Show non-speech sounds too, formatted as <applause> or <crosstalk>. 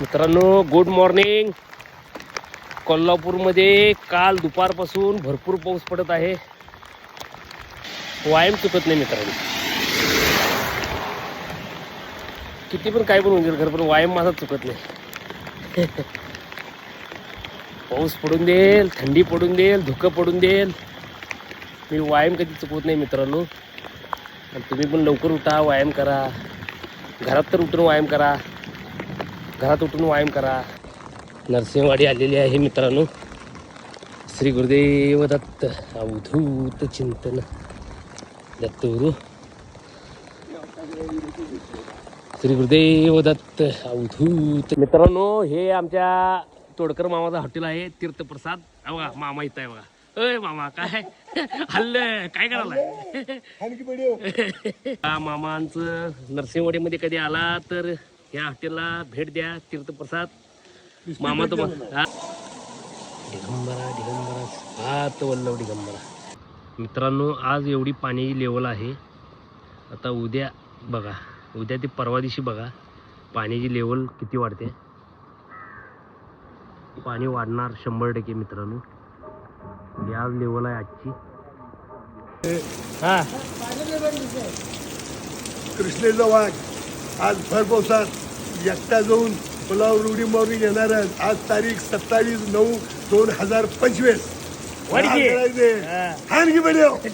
मित्रांनो good morning कोल्हापूरमध्ये काल दुपारपासून भरपूर पाऊस पडत आहे. वायम चुकत नाही मित्रांनो. किती पण काय पण होऊन जाईल घर पण वायम माझा चुकत नाही. <laughs> पाऊस पडून देईल थंडी पडून देईल धुकं पडून देईल. मी व्यायाम कधी चुकवत नाही मित्रांनो. आणि तुम्ही पण लवकर उठा व्यायाम करा. घरात तर उठून व्यायाम करा. घरात उठून व्यायाम करा. नरसिंहवाडी आलेली आहे मित्रांनो. श्री गुरुदेव दत्त अवधूत चिंतन. दत्तगुरु. श्री गुरुदेव दत्त अवधूत. मित्रांनो हे आमच्या तोडकर मामाचं हॉटेल आहे तीर्थप्रसाद. बघा मामा इथं आहे बघा. अय मामा काय? हल्ल काय करायला हा मामांचं नरसिंहवाडीमध्ये कधी आला तर या हॉटेलला भेट द्या तीर्थप्रसाद. मामा तुम्हाला? दिगंबरा दिगंबरा हात वल्लव दिगंबरा. मित्रांनो आज एवढी पाण्याची लेवल आहे. आता उद्या बघा उद्या ते परवा दिवशी बघा पाण्याची लेवल किती वाढते. पाणी वाढणार शंभर टक्के मित्रांनो. या लेवल आहे आजची. हा. कृष्णेचा वाघ आज भर पावसात एकटा जाऊन पुलावर उडी मारून येणार आहेत. आज तारीख सत्तावीस नऊ दोन हजार पंचवीस करायचे. हाण की.